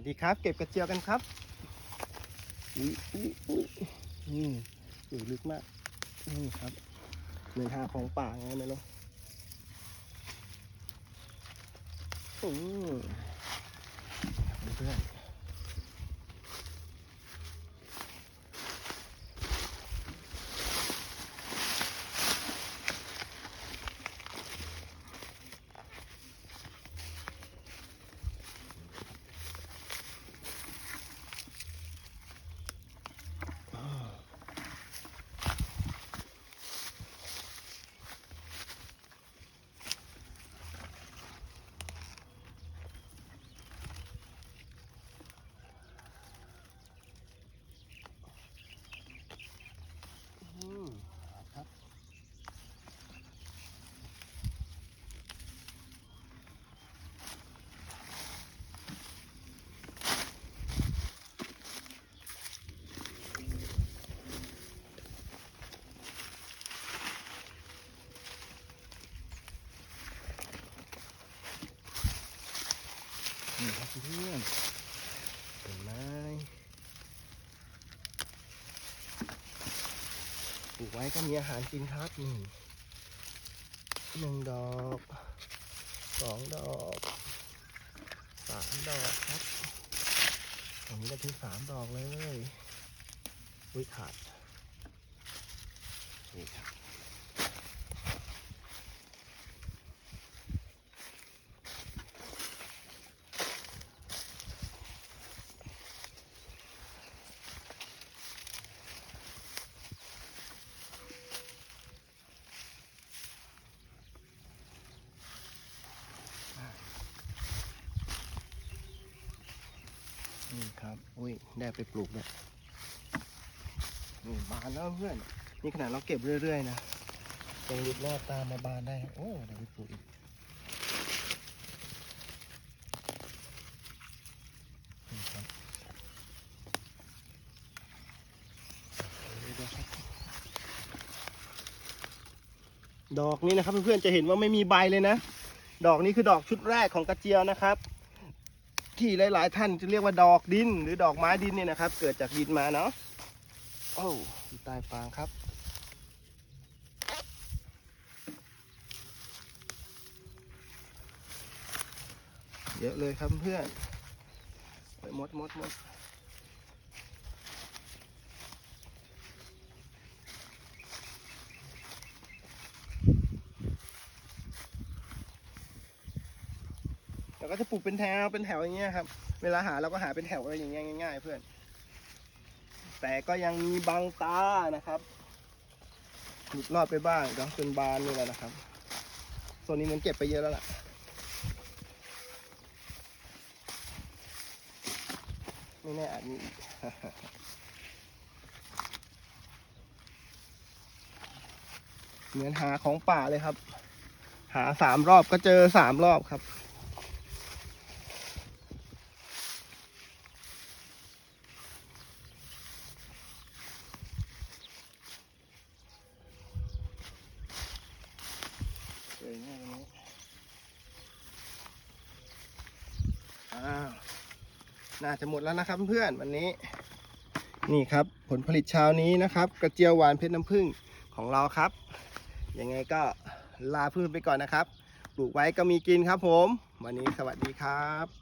สวัสดีครับ เก็บกระเจียวกันครับอุ้ยอุ้ยอุ้ยนี่อยู่ลึกมาก นี่ครับเนื้อหาของป่าไงไม่รู้อืมเพื่อนอืมครับ นี่ ครับเพื่อนเห็นไหมปลูกไว้ก็มีอาหารกินครับนี่หนึ่งดอกสองดอกสามดอกครับตรงนี้ก็ถึงสามดอกเลยอุ้ยขาดนี่ครับ นี่ครับ อุ้ย ได้ไปปลูกเนี่ยนี่บานแล้วเพื่อน นี่ขนาดเราเก็บเรื่อยๆนะยังหยุดรอดตามมาบานได้ โอ้เดี๋ยวไปปลูกอีกดอกนี้นะครับเพื่อนๆจะเห็นว่าไม่มีใบเลยนะ ดอกนี้คือดอกชุดแรกของกระเจียวนะครับ ที่หลาย ๆ ท่านจะเรียกว่าดอกดิน หรือดอกไม้ดินเนี่ยนะครับ เกิดจากดินมาเนาะโอ้ใต้ฟางครับเยอะเลยครับเพื่อนไปมดมดมด ก็จะปลูกเป็นแถวเป็นแถวอย่างเงี้ยครับ เวลาหาเราก็หาเป็นแถวอะไรอย่างเงี้ยง่าย ๆ เพื่อน แต่ก็ยังมีบางตานะครับหลุดรอดไปบ้างก็จนบานนี่แหละนะครับโซนนี้มันเก็บไปเยอะแล้วล่ะไม่แน่อาจมีอีกเหมือนหาของป่าเลยครับ หาสามรอบก็เจอสามรอบครับ สวยมากวันนี้อ้าว น่าจะหมดแล้วนะครับเพื่อนวันนี้ นี่ครับผลผลิตเช้านี้นะครับ กระเจียวหวานเพชรน้ำผึ้งของเราครับยังไงก็ลาเพื่อนไปก่อนนะครับ ปลูกไว้ก็มีกินครับผม วันนี้สวัสดีครับ